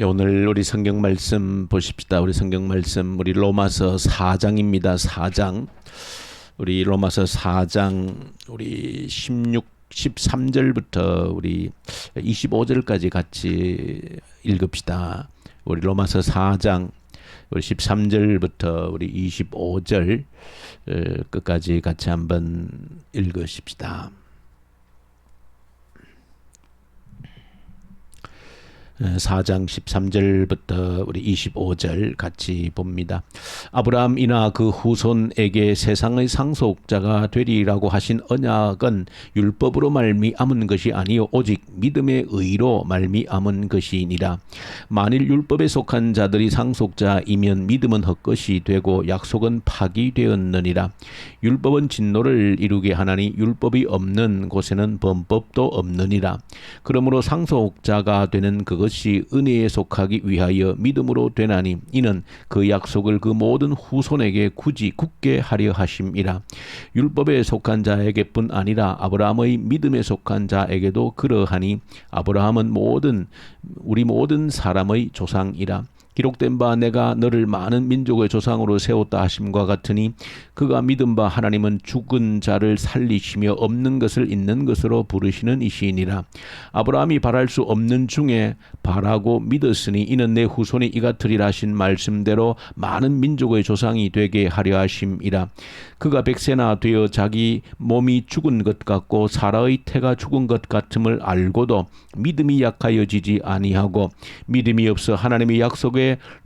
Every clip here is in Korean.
예, 오늘 우리 성경 말씀 보십시다. 우리 성경 말씀 우리 로마서 4장입니다. 4장. 우리 로마서 4장 우리 16 13절부터 우리 25절까지 같이 읽읍시다. 우리 로마서 4장 우리 13절부터 우리 25절 어, 끝까지 같이 한번 읽으십시다. 4장 13절부터 우리 25절 같이 봅니다. 아브라함이나 그 후손에게 세상의 상속자가 되리라고 하신 언약은 율법으로 말미암은 것이 아니요 오직 믿음의 의로 말미암은 것이니라. 만일 율법에 속한 자들이 상속자이면 믿음은 헛것이 되고 약속은 파기되었느니라. 율법은 진노를 이루게 하나니 율법이 없는 곳에는 범법도 없느니라. 그러므로 상속자가 되는 그것 것이 은혜에 속하기 위하여 믿음으로 되나니 이는 그 약속을 그 모든 후손에게 굳이 굳게 하려 하심이라. 율법에 속한 자에게뿐 아니라 아브라함의 믿음에 속한 자에게도 그러하니 아브라함은 모든 우리 모든 사람의 조상이라 기록된 바 내가 너를 많은 민족의 조상으로 세웠다 하심과 같으니 그가 믿은 바 하나님은 죽은 자를 살리시며 없는 것을 있는 것으로 부르시는 이시이니라. 아브라함이 바랄 수 없는 중에 바라고 믿었으니 이는 내 후손이 이같으리라 하신 말씀대로 많은 민족의 조상이 되게 하려 하심이라. 그가 백세나 되어 자기 몸이 죽은 것 같고 사라의 태가 죽은 것 같음을 알고도 믿음이 약하여지지 아니하고 믿음이 없어 하나님의 약속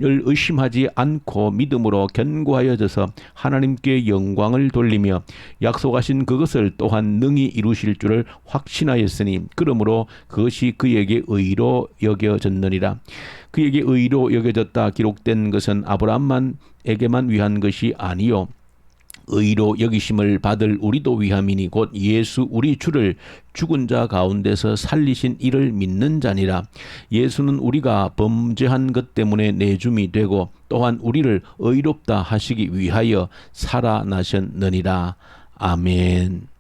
을 의심하지 않고 믿음으로 견고하여져서 하나님께 영광을 돌리며 약속하신 그것을 또한 능히 이루실 줄을 확신하였으니 그러므로 그것이 그에게 의로 여겨졌느니라. 그에게 의로 여겨졌다 기록된 것은 아브라함만에게만 위한 것이 아니요 의로 여기심을 받을 우리도 위함이니 곧 예수 우리 주를 죽은 자 가운데서 살리신 이를 믿는 자니라 예수는 우리가 범죄한 것 때문에 내줌이 되고 또한 우리를 의롭다 하시기 위하여 살아나셨느니라 아멘.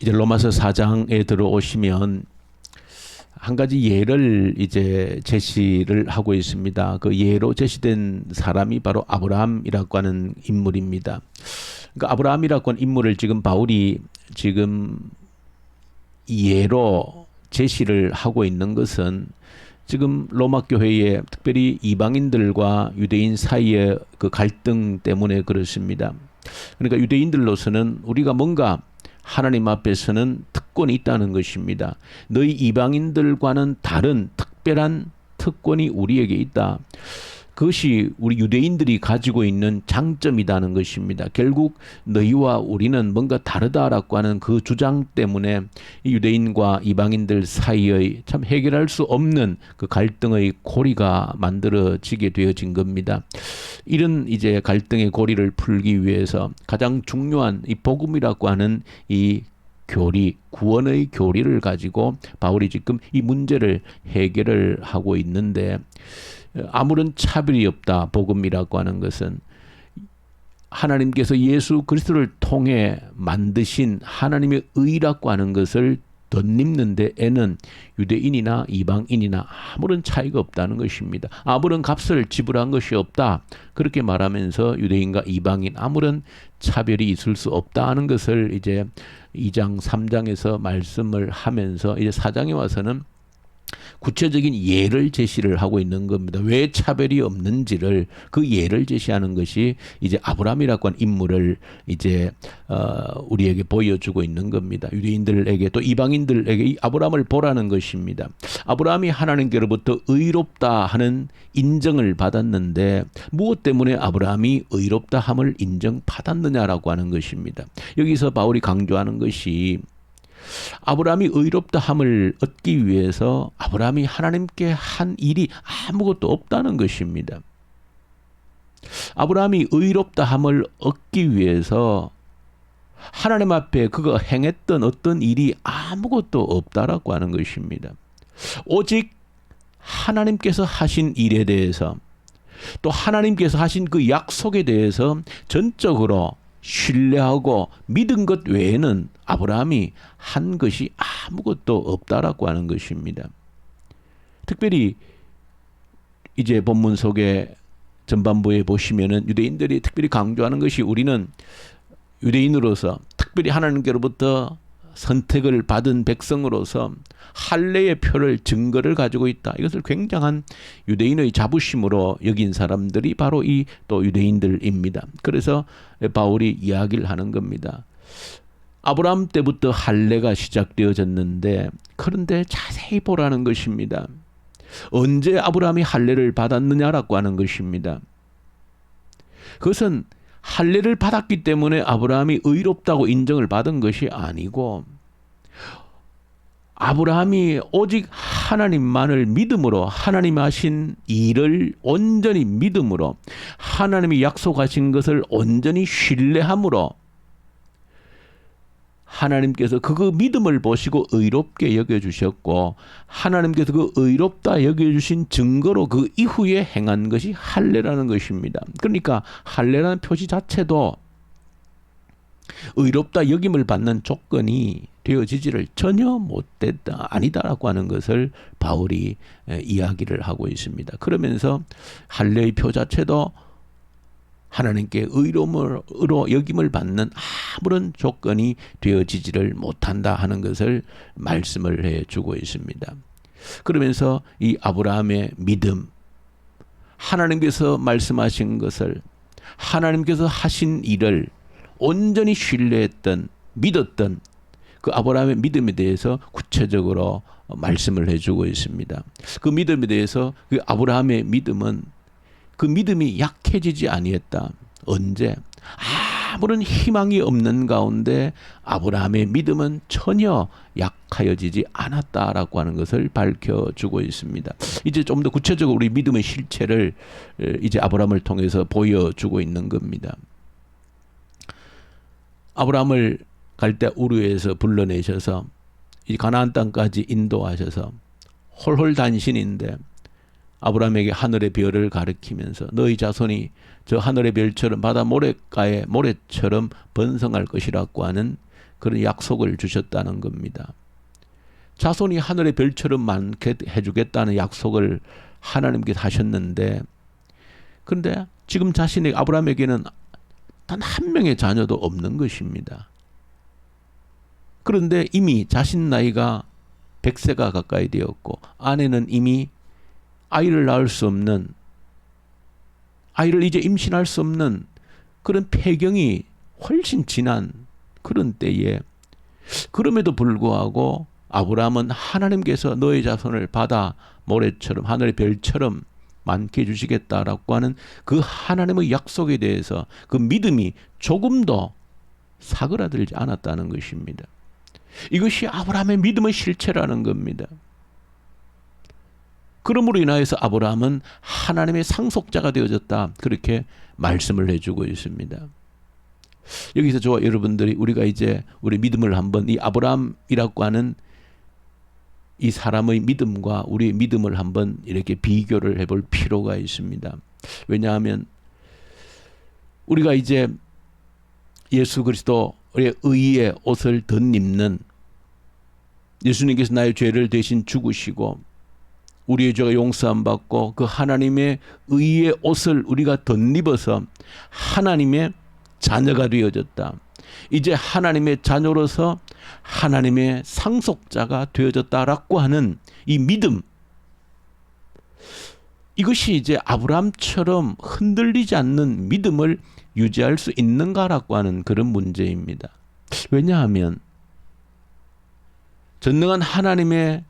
이제 로마서 4장에 들어오시면 한 가지 예를 이제 제시를 하고 있습니다. 그 예로 제시된 사람이 바로 아브라함이라고 하는 인물입니다. 그러니까 아브라함이라고 하는 인물을 지금 바울이 지금 예로 제시를 하고 있는 것은 지금 로마 교회에 특별히 이방인들과 유대인 사이의 그 갈등 때문에 그렇습니다. 그러니까 유대인들로서는 우리가 뭔가 하나님 앞에서는 특권이 있다는 것입니다. 너희 이방인들과는 다른 특별한 특권이 우리에게 있다. 그것이 우리 유대인들이 가지고 있는 장점이라는 것입니다. 결국 너희와 우리는 뭔가 다르다라고 하는 그 주장 때문에 유대인과 이방인들 사이의 참 해결할 수 없는 그 갈등의 고리가 만들어지게 되어진 겁니다. 이런 이제 갈등의 고리를 풀기 위해서 가장 중요한 이 복음이라고 하는 이 교리, 구원의 교리를 가지고 바울이 지금 이 문제를 해결을 하고 있는데 아무런 차별이 없다. 복음이라고 하는 것은 하나님께서 예수 그리스도를 통해 만드신 하나님의 의라고 하는 것을 덧입는 데에는 유대인이나 이방인이나 아무런 차이가 없다는 것입니다. 아무런 값을 지불한 것이 없다. 그렇게 말하면서 유대인과 이방인 아무런 차별이 있을 수 없다는 것을 이제 2장, 3장에서 말씀을 하면서 이제 4장에 와서는 구체적인 예를 제시를 하고 있는 겁니다. 왜 차별이 없는지를 그 예를 제시하는 것이 이제 아브라함이라고 한 인물을 이제 어 우리에게 보여주고 있는 겁니다. 유대인들에게 또 이방인들에게 이 아브라함을 보라는 것입니다. 아브라함이 하나님께로부터 의롭다 하는 인정을 받았는데 무엇 때문에 아브라함이 의롭다 함을 인정받았느냐라고 하는 것입니다. 여기서 바울이 강조하는 것이 아브라함이 의롭다 함을 얻기 위해서 아브라함이 하나님께 한 일이 아무것도 없다는 것입니다. 아브라함이 의롭다 함을 얻기 위해서 하나님 앞에 그가 행했던 어떤 일이 아무것도 없다라고 하는 것입니다. 오직 하나님께서 하신 일에 대해서 또 하나님께서 하신 그 약속에 대해서 전적으로 신뢰하고 믿은 것 외에는 아브라함이 한 것이 아무것도 없다라고 하는 것입니다. 특별히 이제 본문 속에 전반부에 보시면은 유대인들이 특별히 강조하는 것이 우리는 유대인으로서 특별히 하나님께로부터 선택을 받은 백성으로서 할례의 표를 증거를 가지고 있다. 이것을 굉장한 유대인의 자부심으로 여긴 사람들이 바로 이 또 유대인들입니다. 그래서 바울이 이야기를 하는 겁니다. 아브라함 때부터 할례가 시작되어졌는데 그런데 자세히 보라는 것입니다. 언제 아브라함이 할례를 받았느냐라고 하는 것입니다. 그것은 할례를 받았기 때문에 아브라함이 의롭다고 인정을 받은 것이 아니고 아브라함이 오직 하나님만을 믿음으로 하나님 하신 일을 온전히 믿음으로 하나님이 약속하신 것을 온전히 신뢰함으로 하나님께서 그 믿음을 보시고 의롭게 여겨주셨고 하나님께서 그 의롭다 여겨주신 증거로 그 이후에 행한 것이 할례라는 것입니다. 그러니까 할례라는 표시 자체도 의롭다 여김을 받는 조건이 되어지지를 전혀 못됐다 아니다라고 하는 것을 바울이 이야기를 하고 있습니다. 그러면서 할례의 표 자체도 하나님께 의로움으로 여김을 받는 아무런 조건이 되어지지를 못한다 하는 것을 말씀을 해 주고 있습니다. 그러면서 이 아브라함의 믿음, 하나님께서 말씀하신 것을 하나님께서 하신 일을 온전히 신뢰했던 믿었던 그 아브라함의 믿음에 대해서 구체적으로 말씀을 해주고 있습니다. 그 믿음에 대해서 그 아브라함의 믿음은 그 믿음이 약해지지 아니했다. 언제? 아무런 희망이 없는 가운데 아브라함의 믿음은 전혀 약하여지지 않았다라고 하는 것을 밝혀주고 있습니다. 이제 좀 더 구체적으로 우리 믿음의 실체를 이제 아브라함을 통해서 보여주고 있는 겁니다. 아브라함을 갈 때 우르에서 불러내셔서 이 가나안 땅까지 인도하셔서 홀홀 단신인데 아브라함에게 하늘의 별을 가리키면서 너희 자손이 저 하늘의 별처럼 바다 모래가의 모래처럼 번성할 것이라고 하는 그런 약속을 주셨다는 겁니다. 자손이 하늘의 별처럼 많게 해주겠다는 약속을 하나님께 하셨는데 그런데 지금 자신의 아브라함에게는 단 한 명의 자녀도 없는 것입니다. 그런데 이미 자신 나이가 100세가 가까이 되었고 아내는 이미 아이를 낳을 수 없는 아이를 이제 임신할 수 없는 그런 폐경이 훨씬 지난 그런 때에 그럼에도 불구하고 아브라함은 하나님께서 너의 자손을 바다 모래처럼 하늘의 별처럼 많게 해주시겠다라고 하는 그 하나님의 약속에 대해서 그 믿음이 조금도 사그라들지 않았다는 것입니다. 이것이 아브라함의 믿음의 실체라는 겁니다. 그러므로 인하여서 아브라함은 하나님의 상속자가 되어졌다. 그렇게 말씀을 해주고 있습니다. 여기서 저 여러분들이 우리가 이제 우리 믿음을 한번 이 아브라함이라고 하는 이 사람의 믿음과 우리의 믿음을 한번 이렇게 비교를 해볼 필요가 있습니다. 왜냐하면 우리가 이제 예수 그리스도의 의의 옷을 덧입는 예수님께서 나의 죄를 대신 죽으시고 우리의 죄가 용서함 받고 그 하나님의 의의 옷을 우리가 덧입어서 하나님의 자녀가 되어졌다. 이제 하나님의 자녀로서 하나님의 상속자가 되어졌다라고 하는 이 믿음. 이것이 이제 아브라함처럼 흔들리지 않는 믿음을 유지할 수 있는가라고 하는 그런 문제입니다. 왜냐하면 전능한 하나님의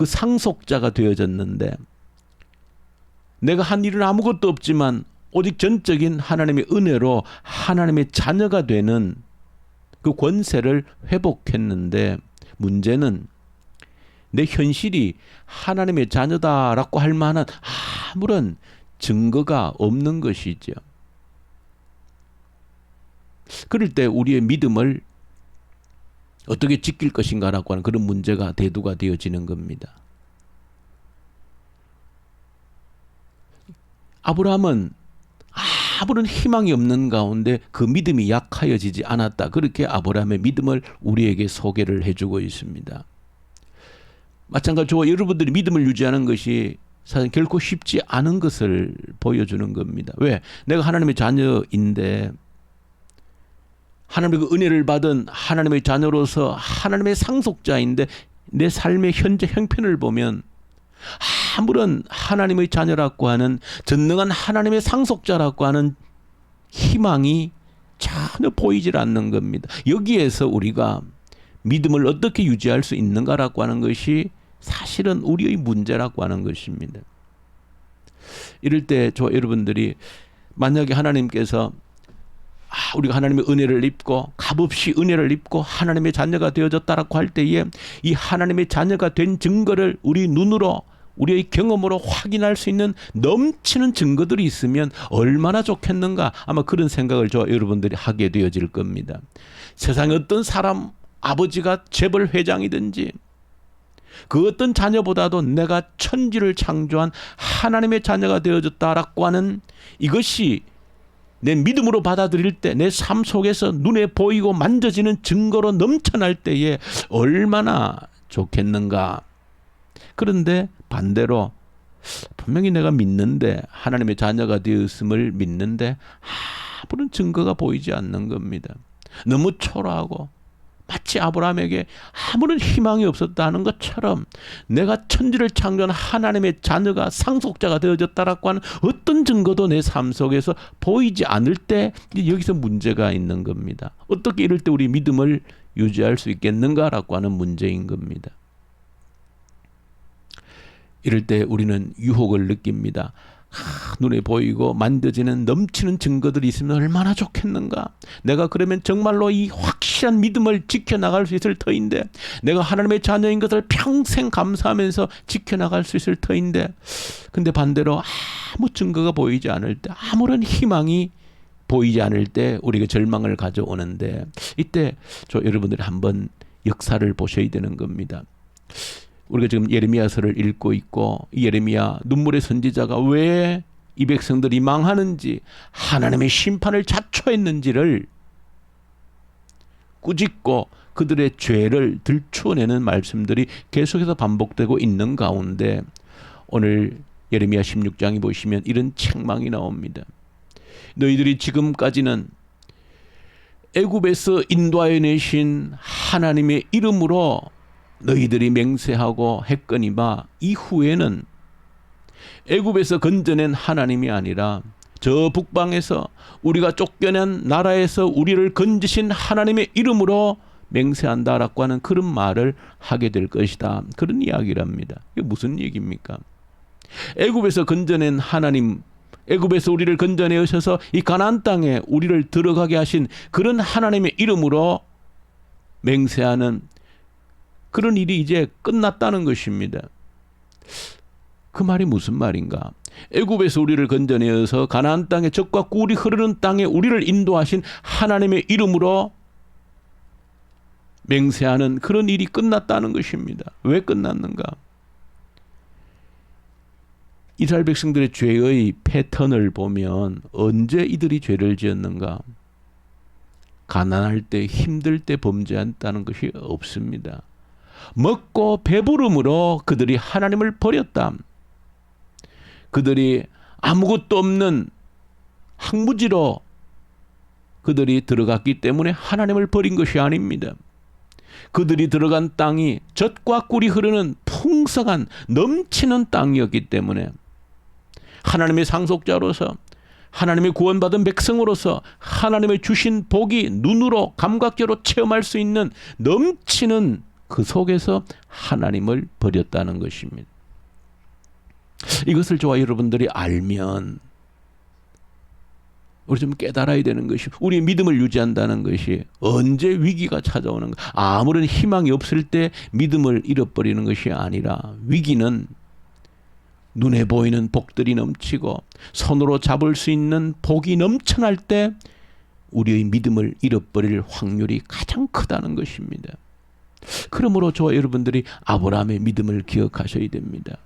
그 상속자가 되어졌는데 내가 한 일은 아무것도 없지만 오직 전적인 하나님의 은혜로 하나님의 자녀가 되는 그 권세를 회복했는데 문제는 내 현실이 하나님의 자녀다라고 할 만한 아무런 증거가 없는 것이죠. 그럴 때 우리의 믿음을 어떻게 지킬 것인가라고 하는 그런 문제가 대두가 되어지는 겁니다. 아무런 희망이 없는 가운데 그 믿음이 약하여지지 않았다. 그렇게 아브라함의 믿음을 우리에게 소개를 해주고 있습니다. 마찬가지로 여러분들이 믿음을 유지하는 것이 사실 결코 쉽지 않은 것을 보여주는 겁니다. 왜? 내가 하나님의 자녀인데 하나님의 그 은혜를 받은 하나님의 자녀로서 하나님의 상속자인데 내 삶의 현재 형편을 보면 아무런 하나님의 자녀라고 하는 전능한 하나님의 상속자라고 하는 희망이 전혀 보이질 않는 겁니다. 여기에서 우리가 믿음을 어떻게 유지할 수 있는가라고 하는 것이 사실은 우리의 문제라고 하는 것입니다. 이럴 때 저 여러분들이 만약에 하나님께서 아, 우리가 하나님의 은혜를 입고 값없이 은혜를 입고 하나님의 자녀가 되어졌다라고 할 때에 이 하나님의 자녀가 된 증거를 우리 눈으로 우리의 경험으로 확인할 수 있는 넘치는 증거들이 있으면 얼마나 좋겠는가 아마 그런 생각을 저 여러분들이 하게 되어질 겁니다. 세상에 어떤 사람 아버지가 재벌 회장이든지 그 어떤 자녀보다도 내가 천지를 창조한 하나님의 자녀가 되어졌다라고 하는 이것이 내 믿음으로 받아들일 때 내 삶 속에서 눈에 보이고 만져지는 증거로 넘쳐날 때에 얼마나 좋겠는가. 그런데 반대로 분명히 내가 믿는데 하나님의 자녀가 되었음을 믿는데 아무런 증거가 보이지 않는 겁니다. 너무 초라하고 마치 아브라함에게 아무런 희망이 없었다는 것처럼 내가 천지를 창조한 하나님의 자녀가 상속자가 되어졌다라고 하는 어떤 증거도 내 삶 속에서 보이지 않을 때 여기서 문제가 있는 겁니다. 어떻게 이럴 때 우리 믿음을 유지할 수 있겠는가라고 하는 문제인 겁니다. 이럴 때 우리는 유혹을 느낍니다. 아, 눈에 보이고 만져지는 넘치는 증거들이 있으면 얼마나 좋겠는가. 내가 그러면 정말로 이 확실한 믿음을 지켜나갈 수 있을 터인데, 내가 하나님의 자녀인 것을 평생 감사하면서 지켜나갈 수 있을 터인데, 근데 반대로 아무 증거가 보이지 않을 때, 아무런 희망이 보이지 않을 때 우리가 절망을 가져오는데, 이때 저 여러분들이 한번 역사를 보셔야 되는 겁니다. 우리가 지금 예레미야서를 읽고 있고 예레미야 눈물의 선지자가 왜 이 백성들이 망하는지 하나님의 심판을 자초했는지를 꾸짖고 그들의 죄를 들추어내는 말씀들이 계속해서 반복되고 있는 가운데 오늘 예레미야 16장에 보시면 이런 책망이 나옵니다. 너희들이 지금까지는 애굽에서 인도하여 내신 하나님의 이름으로 너희들이 맹세하고 했거니와 이후에는 애굽에서 건져낸 하나님이 아니라 저 북방에서 우리가 쫓겨난 나라에서 우리를 건지신 하나님의 이름으로 맹세한다라고 하는 그런 말을 하게 될 것이다. 그런 이야기랍니다. 이게 무슨 얘기입니까? 애굽에서 건져낸 하나님 애굽에서 우리를 건져내셔서 이 가나안 땅에 우리를 들어가게 하신 그런 하나님의 이름으로 맹세하는 그런 일이 이제 끝났다는 것입니다. 그 말이 무슨 말인가? 애굽에서 우리를 건져내어서 가나안 땅에 적과 꿀이 흐르는 땅에 우리를 인도하신 하나님의 이름으로 맹세하는 그런 일이 끝났다는 것입니다. 왜 끝났는가? 이스라엘 백성들의 죄의 패턴을 보면 언제 이들이 죄를 지었는가? 가난할 때, 힘들 때 범죄한다는 것이 없습니다. 먹고 배부름으로 그들이 하나님을 버렸다. 그들이 아무것도 없는 항무지로 그들이 들어갔기 때문에 하나님을 버린 것이 아닙니다. 그들이 들어간 땅이 젖과 꿀이 흐르는 풍성한 넘치는 땅이었기 때문에 하나님의 상속자로서 하나님의 구원받은 백성으로서 하나님의 주신 복이 눈으로 감각적으로 체험할 수 있는 넘치는 그 속에서 하나님을 버렸다는 것입니다. 이것을 저와 여러분들이 알면 우리 좀 깨달아야 되는 것이 우리 믿음을 유지한다는 것이 언제 위기가 찾아오는가 아무런 희망이 없을 때 믿음을 잃어버리는 것이 아니라 위기는 눈에 보이는 복들이 넘치고 손으로 잡을 수 있는 복이 넘쳐날 때 우리의 믿음을 잃어버릴 확률이 가장 크다는 것입니다. 그러므로 저와 여러분들이 아브라함의 믿음을 기억하셔야 됩니다.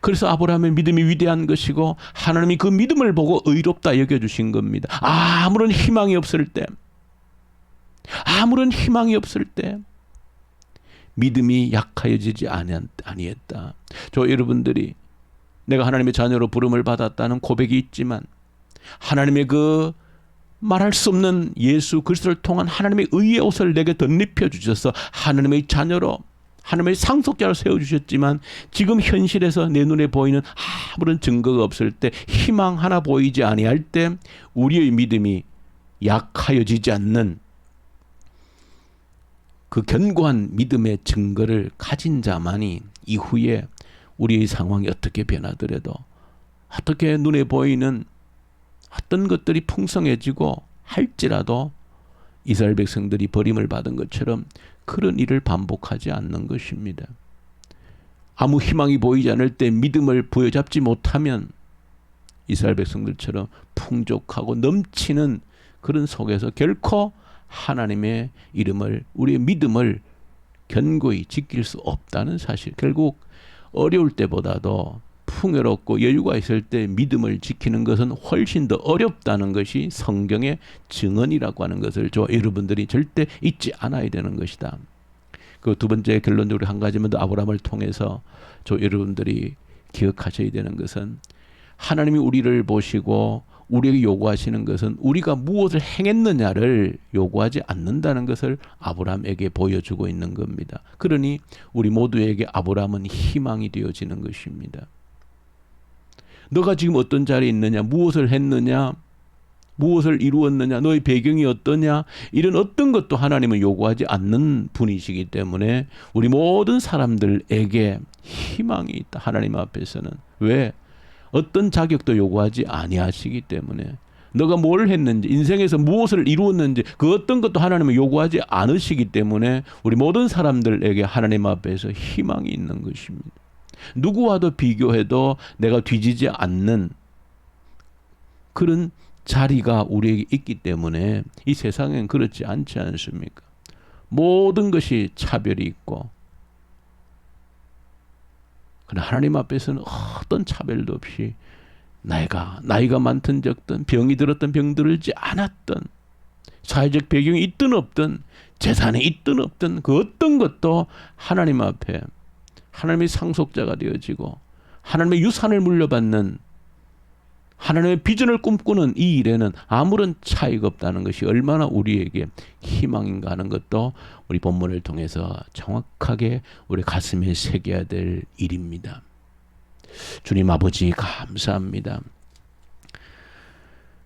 그래서 아브라함의 믿음이 위대한 것이고 하나님이 그 믿음을 보고 의롭다 여겨주신 겁니다. 아무런 희망이 없을 때, 아무런 희망이 없을 때 믿음이 약하여지지 아니했다. 저 여러분들이 내가 하나님의 자녀로 부름을 받았다는 고백이 있지만 하나님의 그 말할 수 없는 예수 그리스도를 통한 하나님의 의의 옷을 내게 덧입혀 주셔서 하나님의 자녀로 하나님의 상속자로 세워주셨지만 지금 현실에서 내 눈에 보이는 아무런 증거가 없을 때 희망 하나 보이지 아니할 때 우리의 믿음이 약하여지지 않는 그 견고한 믿음의 증거를 가진 자만이 이후에 우리의 상황이 어떻게 변하더라도 어떻게 눈에 보이는 어떤 것들이 풍성해지고 할지라도 이스라엘 백성들이 버림을 받은 것처럼 그런 일을 반복하지 않는 것입니다. 아무 희망이 보이지 않을 때 믿음을 부여잡지 못하면 이스라엘 백성들처럼 풍족하고 넘치는 그런 속에서 결코 하나님의 이름을 우리의 믿음을 견고히 지킬 수 없다는 사실. 결국 어려울 때보다도 풍요롭고 여유가 있을 때 믿음을 지키는 것은 훨씬 더 어렵다는 것이 성경의 증언이라고 하는 것을 저 여러분들이 절대 잊지 않아야 되는 것이다. 그 두 번째 결론적으로 한 가지만 더 아브라함을 통해서 저 여러분들이 기억하셔야 되는 것은 하나님이 우리를 보시고 우리에게 요구하시는 것은 우리가 무엇을 행했느냐를 요구하지 않는다는 것을 아브라함에게 보여주고 있는 겁니다. 그러니 우리 모두에게 아브라함은 희망이 되어지는 것입니다. 너가 지금 어떤 자리에 있느냐, 무엇을 했느냐, 무엇을 이루었느냐, 너의 배경이 어떠냐, 이런 어떤 것도 하나님은 요구하지 않는 분이시기 때문에 우리 모든 사람들에게 희망이 있다. 하나님 앞에서는. 왜? 어떤 자격도 요구하지 아니하시기 때문에 너가 뭘 했는지 인생에서 무엇을 이루었는지 그 어떤 것도 하나님은 요구하지 않으시기 때문에 우리 모든 사람들에게 하나님 앞에서 희망이 있는 것입니다. 누구와도 비교해도 내가 뒤지지 않는 그런 자리가 우리에게 있기 때문에 이 세상엔 그렇지 않지 않습니까? 모든 것이 차별이 있고 그러나 하나님 앞에서는 어떤 차별도 없이 나이가 나이가 많든 적든 병이 들었던 병 들지 않았던 사회적 배경이 있든 없든 재산이 있든 없든 그 어떤 것도 하나님 앞에 하나님의 상속자가 되어지고 하나님의 유산을 물려받는 하나님의 비전을 꿈꾸는 이 일에는 아무런 차이가 없다는 것이 얼마나 우리에게 희망인가 하는 것도 우리 본문을 통해서 정확하게 우리 가슴에 새겨야 될 일입니다. 주님 아버지 감사합니다.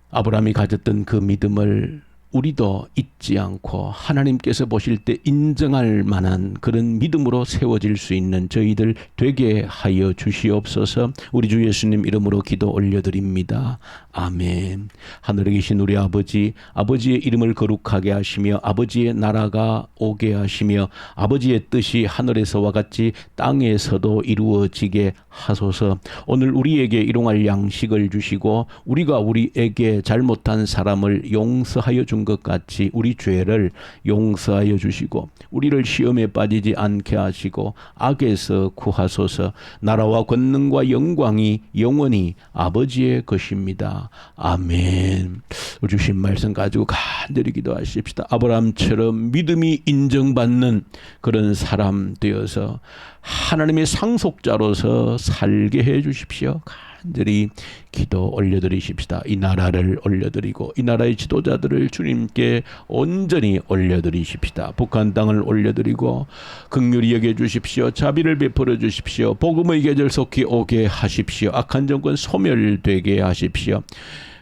아브라함이 가졌던 그 믿음을 우리도 잊지 않고 하나님께서 보실 때 인정할 만한 그런 믿음으로 세워질 수 있는 저희들 되게 하여 주시옵소서 우리 주 예수님 이름으로 기도 올려드립니다. 아멘. 하늘에 계신 우리 아버지, 아버지의 이름을 거룩하게 하시며 아버지의 나라가 오게 하시며 아버지의 뜻이 하늘에서와 같이 땅에서도 이루어지게 하소서 오늘 우리에게 일용할 양식을 주시고 우리가 우리에게 잘못한 사람을 용서하여 준것 같이 우리 죄를 용서하여 주시고 우리를 시험에 빠지지 않게 하시고 악에서 구하소서 나라와 권능과 영광이 영원히 아버지의 것입니다. 아멘. 주신 말씀 가지고 간절히 기도하십시다. 아브라함처럼 믿음이 인정받는 그런 사람 되어서 하나님의 상속자로서 살게 해 주십시오. 간절히 기도 올려드리십시다. 이 나라를 올려드리고 이 나라의 지도자들을 주님께 온전히 올려드리십시다. 북한 땅을 올려드리고 극률이 여겨 주십시오. 자비를 베풀어 주십시오. 복음의 계절 속히 오게 하십시오. 악한 정권 소멸되게 하십시오.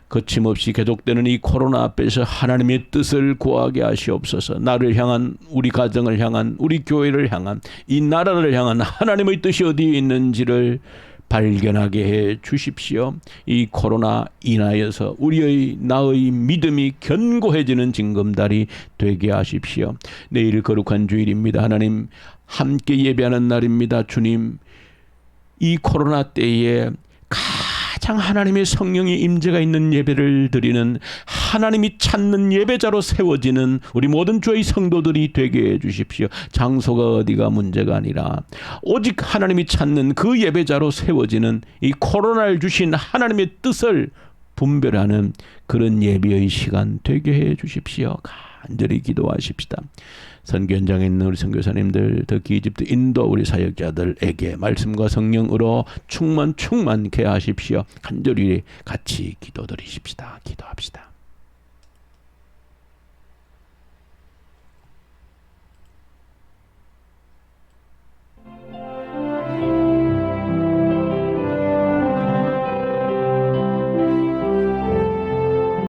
거침없이 계속되는 이 코로나 앞에서 하나님의 뜻을 구하게 하시옵소서. 나를 향한 우리 가정을 향한 우리 교회를 향한 이 나라를 향한 하나님의 뜻이 어디에 있는지를 발견하게 해 주십시오. 이 코로나 인하여서 우리의 나의 믿음이 견고해지는 징검다리 되게 하십시오. 내일 거룩한 주일입니다. 하나님 함께 예배하는 날입니다. 주님 이 코로나 때에 가장 하나님의 성령의 임재가 있는 예배를 드리는 하나님이 찾는 예배자로 세워지는 우리 모든 주의 성도들이 되게 해 주십시오. 장소가 어디가 문제가 아니라 오직 하나님이 찾는 그 예배자로 세워지는 이 코로나를 주신 하나님의 뜻을 분별하는 그런 예배의 시간 되게 해 주십시오. 간절히 기도하십시다. 선교 현장에 있는 우리 선교사님들, 특히 이집트 인도 우리 사역자들에게 말씀과 성령으로 충만 충만케 하십시오. 간절히 같이 기도드리십시다. 기도합시다.